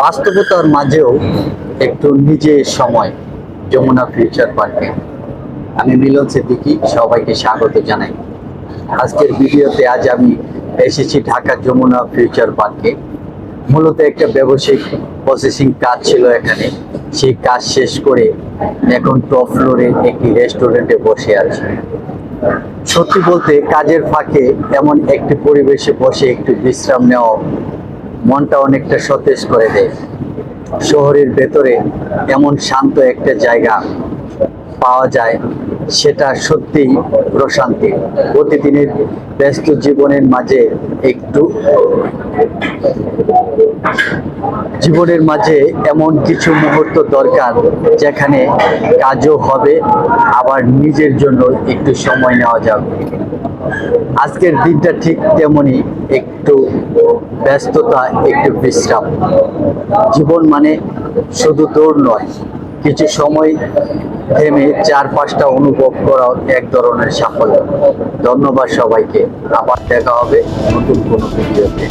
বাস্তবতার মাঝেও একটু নিজের সময় যমুনা ফিউচার পার্কে। আমি মিলন সিদ্দিকি, সবাইকে স্বাগত জানাই। আজকের ভিডিওতে আজ আমি এসেছি ঢাকা যমুনা ফিউচার পার্কে। মূলত একটা ব্যবসায়িক প্রসেসিং কাজ ছিল এখানে। সেই কাজ শেষ করে এখন টপ ফ্লোরে একটি রেস্টুরেন্টে বসে আছি। সত্যি বলতে কাজের ফাঁকে এমন একটি পরিবেশে বসে একটু বিশ্রাম নেওয়া মনটা অনেকটা সতেজ করে দেয়। শহরের ভেতরে এমন শান্ত একটা জায়গা পাওয়া যায়, সেটা সত্যিই প্রশান্তি। প্রতিদিনের ব্যস্ত জীবনের মাঝে একটু জীবনের মাঝে এমন কিছু মুহূর্ত দরকার যেখানে কাজও হবে, আবার নিজের জন্য একটু সময় নেওয়া যাবে। আজকের দিনটা ঠিক তেমনই একটু ব্যস্ততা, একটু বিশ্রাম। জীবন মানে শুধু দৌড় নয়, কিছু সময় থেমে চার পাঁচটা অনুভব করা এক ধরনের সাফল্য। ধন্যবাদ সবাইকে। আবার দেখা হবে নতুন কোনো ভিডিওতে।